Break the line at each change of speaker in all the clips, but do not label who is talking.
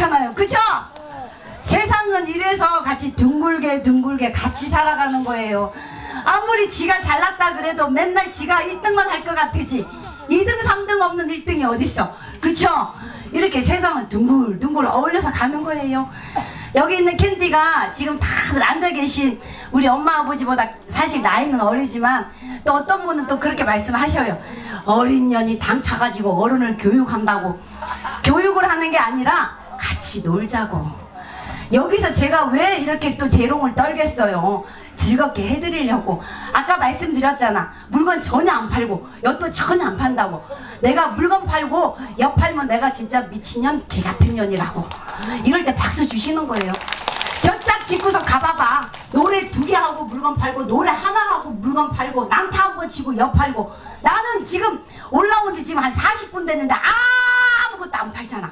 좋잖아요. 그쵸? 세상은 이래서 같이 둥글게 둥글게 같이 살아가는 거예요. 아무리 지가 잘났다 그래도 맨날 지가 1등만 할 것 같으지. 2등 3등 없는 1등이 어딨어? 그쵸? 이렇게 세상은 둥글둥글 어울려서 가는 거예요. 여기 있는 캔디가 지금 다들 앉아 계신 우리 엄마 아버지보다 사실 나이는 어리지만 또 어떤 분은 또 그렇게 말씀하셔요. 어린 년이 당 차가지고 어른을 교육한다고. 교육을 하는 게 아니라 같이 놀자고. 여기서 제가 왜 이렇게 또 재롱을 떨겠어요? 즐겁게 해드리려고. 아까 말씀드렸잖아. 물건 전혀 안 팔고 엿도 전혀 안 판다고. 내가 물건 팔고 엿 팔면 내가 진짜 미친년 개 같은 년이라고. 이럴 때 박수 주시는 거예요. 저짝 집구석 가봐봐. 노래 두 개 하고 물건 팔고 노래 하나 하고 물건 팔고 난타 한 번 치고 엿 팔고. 나는 지금 올라온 지 지금 한 40분 됐는데 아무것도 안 팔잖아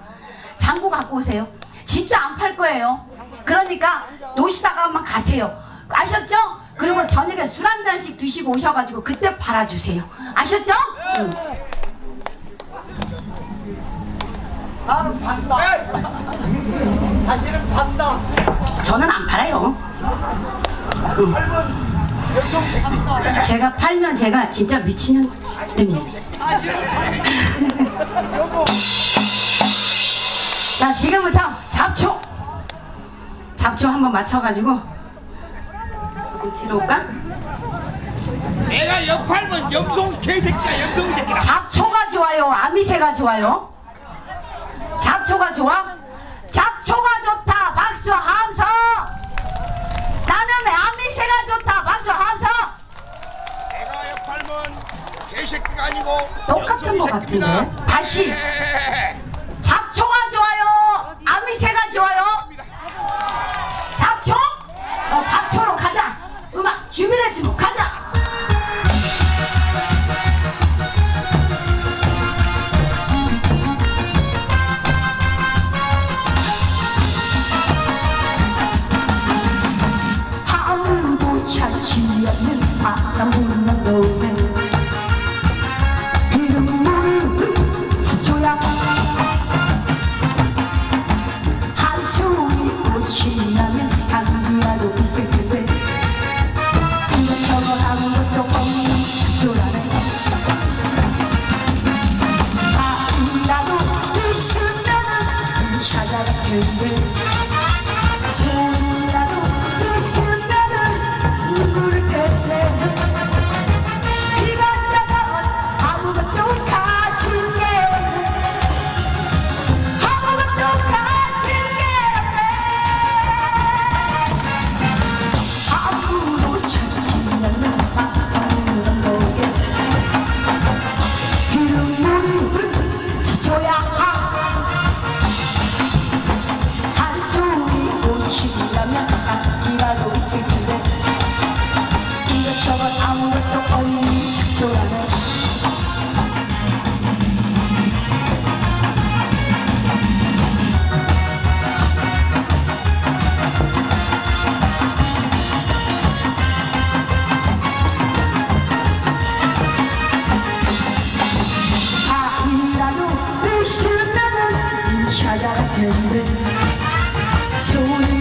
장구 갖고 오세요 진짜 안 팔 거예요 그러니까 노시다가만 가세요 아셨죠? 그리고 저녁에 술 한 잔씩 드시고 오셔가지고 그때 팔아주세요 아셨죠? 응.
나는 판다. 사실은 판다.
저는 안 팔아요 제가 팔면 제가 진짜 미친년 등이에요 한번 맞춰가지고 조금 뒤로 올까?
내가 옆팔면 염송 개새끼야 염송 새끼야
잡초가 좋아요? 아미새가 좋아요? 잡초가 좋아? 잡초가 좋다 박수 함성 나는 아미새가 좋다 박수 함성
내가 옆팔면 개새끼가 아니고
똑같은
새끼입니다.
같은데 다시 就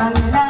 원망이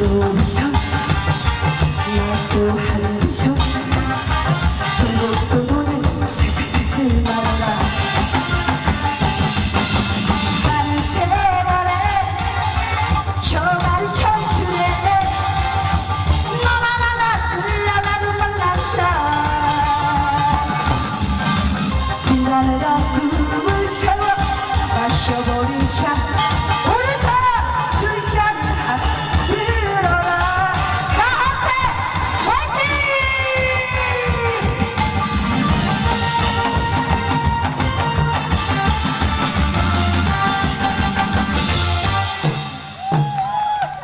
자네로 미